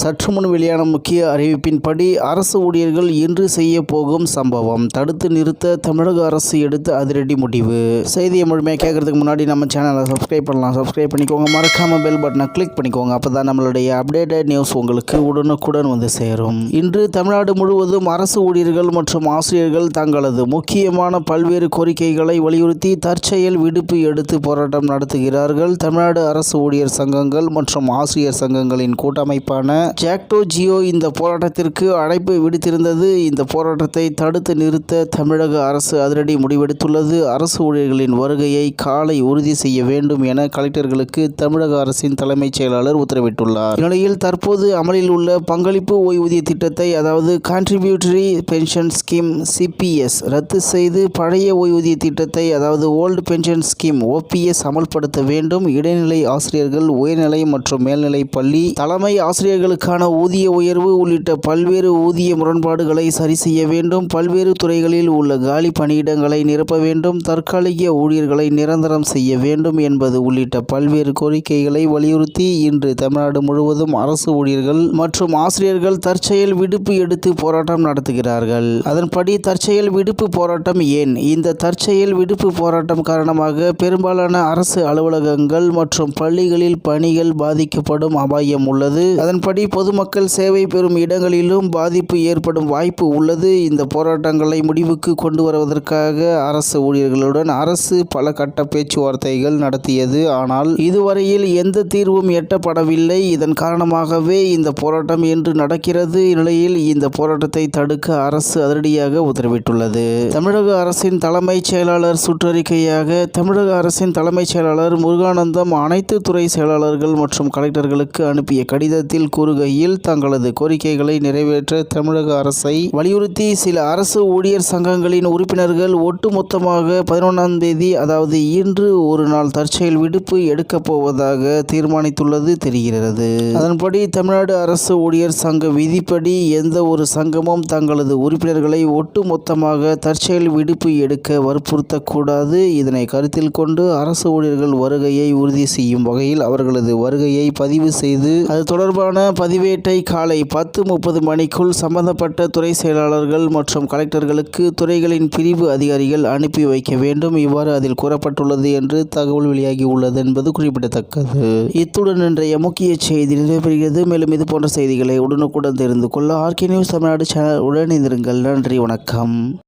சற்று முன் வெளியான முக்கிய அறிவிப்பின்படி அரசு ஊழியர்கள் இன்று செய்ய போகும் சம்பவம் தடுத்து நிறுத்த தமிழக அரசு எடுத்த அதிரடி முடிவு. செய்தியை முழுமையாக கேட்கறதுக்கு முன்னாடி நம்ம சேனலை சப்ஸ்கிரைப் பண்ணலாம். சப்ஸ்கிரைப் பண்ணிக்கோங்க. மறக்காம பெல் பட்டனை கிளிக் பண்ணிக்கோங்க. அப்போதான் நம்மளுடைய அப்டேட்டட் நியூஸ் உங்களுக்கு உடனுக்குடன் வந்து சேரும். இன்று தமிழ்நாடு முழுவதும் அரசு ஊழியர்கள் மற்றும் ஆசிரியர்கள் தங்களது முக்கியமான பல்வேறு கோரிக்கைகளை வலியுறுத்தி தற்செயல் விடுப்பு எடுத்து போராட்டம் நடத்துகிறார்கள். தமிழ்நாடு அரசு ஊழியர் சங்கங்கள் மற்றும் ஆசிரியர் சங்கங்களின் கூட்டமைப்பான ஜாக்டோ ஜியோ இந்த போராட்டத்திற்கு அழைப்பு விடுத்திருந்தது. இந்த போராட்டத்தை தடுத்து நிறுத்த தமிழக அரசு அதிரடி முடிவெடுத்துள்ளது. அரசு ஊழியர்களின் வருகையை காலை உறுதி செய்ய வேண்டும் என கலெக்டர்களுக்கு தமிழக அரசின் தலைமைச் செயலாளர் உத்தரவிட்டுள்ளார். இந்நிலையில் தற்போது அமலில் உள்ள பங்களிப்பு ஓய்வூதிய திட்டத்தை அதாவது கான்ட்ரிபியூட்டரி பென்ஷன் ஸ்கீம் சிபிஎஸ் ரத்து செய்து பழைய ஓய்வூதிய திட்டத்தை அதாவது ஓல்டு பென்ஷன் ஸ்கீம் ஓபிஎஸ் அமல்படுத்த வேண்டும். இடைநிலை ஆசிரியர்கள் உயர்நிலை மற்றும் மேல்நிலை பள்ளி தலைமை ஆசிரியர்களுக்கான ஊதிய உயர்வு உள்ளிட்ட பல்வேறு ஊதிய முரண்பாடுகளை சரி செய்ய வேண்டும். பல்வேறு துறைகளில் உள்ள காலி பணியிடங்களை நிரப்ப வேண்டும். தற்காலிக ஊழியர்களை நிரந்தரம் செய்ய வேண்டும் என்பது உள்ளிட்ட பல்வேறு கோரிக்கைகளை வலியுறுத்தி இன்று தமிழ்நாடு முழுவதும் அரசு ஊழியர்கள் மற்றும் ஆசிரியர்கள் தற்செயல் விடுப்பு எடுத்து போராட்டம் நடத்துகிறார்கள். அதன்படி தற்செயல் விடுப்பு போராட்டம் ஏன்? இந்த தற்செயல் விடுப்பு போராட்டம் காரணமாக பெரும்பாலான அரசு அலுவலகங்கள் மற்றும் பள்ளிகளில் பணிகள் பாதிக்கப்படும் அபாயம் உள்ளது. அதன்படி பொதுமக்கள் சேவை பெறும் இடங்களிலும் பாதிப்பு ஏற்படும் வாய்ப்பு உள்ளது. இந்த போராட்டங்களை முடிவுக்கு கொண்டு வருவதற்காக அரசு ஊழியர்களுடன் அரசு பல கட்ட பேச்சுவார்த்தைகள் நடத்தியது. ஆனால் இதுவரையில் எந்த தீர்வும் எட்டப்படவில்லை. இதன் காரணமாகவே இந்த போராட்டம் இன்று நடக்கிறது. நிலையில் இந்த போராட்டத்தை தடுக்க அரசு அதிரடியாக உத்தரவிட்டுள்ளது. தமிழக அரசின் தலைமைச் செயலாளர் சுற்றறிக்கையாக தமிழக அரசின் தலைமைச் செயலாளர் முருகானந்தம் அனைத்து துறை செயலாளர்கள் மற்றும் கலெக்டர்களுக்கு அனுப்பிய கடிதத்தில் கூறுகையில் தங்களது கோரிக்கைகளை நிறைவேற்ற தமிழக அரசை வலியுறுத்தி சில அரசு ஊழியர் சங்கங்களின் உறுப்பினர்கள் ஒட்டுமொத்தமாக பதினொன்றாம் தேதி அதாவது இன்று ஒரு நாள் தற்செயல் விடுப்பு எடுக்கப் போவதாக தீர்மானித்துள்ளது தெரிகிறது. அதன்படி தமிழ்நாடு அரசு ஊழியர் சங்க விதிப்படி எந்த ஒரு சங்கமும் தங்களது உறுப்பினர்களை ஒட்டுமொத்தமாக தற்செயல் விடுப்பு எடுக்க வற்புறுத்தக்கூடாது. இதனை கருத்தில் கொண்டு அரசு ஊழியர்கள் வருகையை உறுதி செய்யும் வகையில் அவர்களது வருகையை பதிவு செய்து அது தொடர்பான பதிவேட்டை காலை பத்து முப்பது மணிக்குள் சம்பந்தப்பட்ட துறை செயலாளர்கள் மற்றும் கலெக்டர்களுக்கு துறைகளின் பிரிவு அதிகாரிகள் அனுப்பி வைக்க வேண்டும். இவ்வாறு அதில் கூறப்பட்டுள்ளது என்று தகவல் வெளியாகி உள்ளது என்பது குறிப்பிடத்தக்கது. இத்துடன் இன்றைய முக்கிய செய்தி நிறைவேறுகிறது மேலும் இது போன்ற செய்திகளை உடனுக்குடன் தெரிந்து கொள்ள ஆர்கே நியூஸ் தமிழ்நாடு சேனல் உடனிருங்கள் நன்றி வணக்கம்.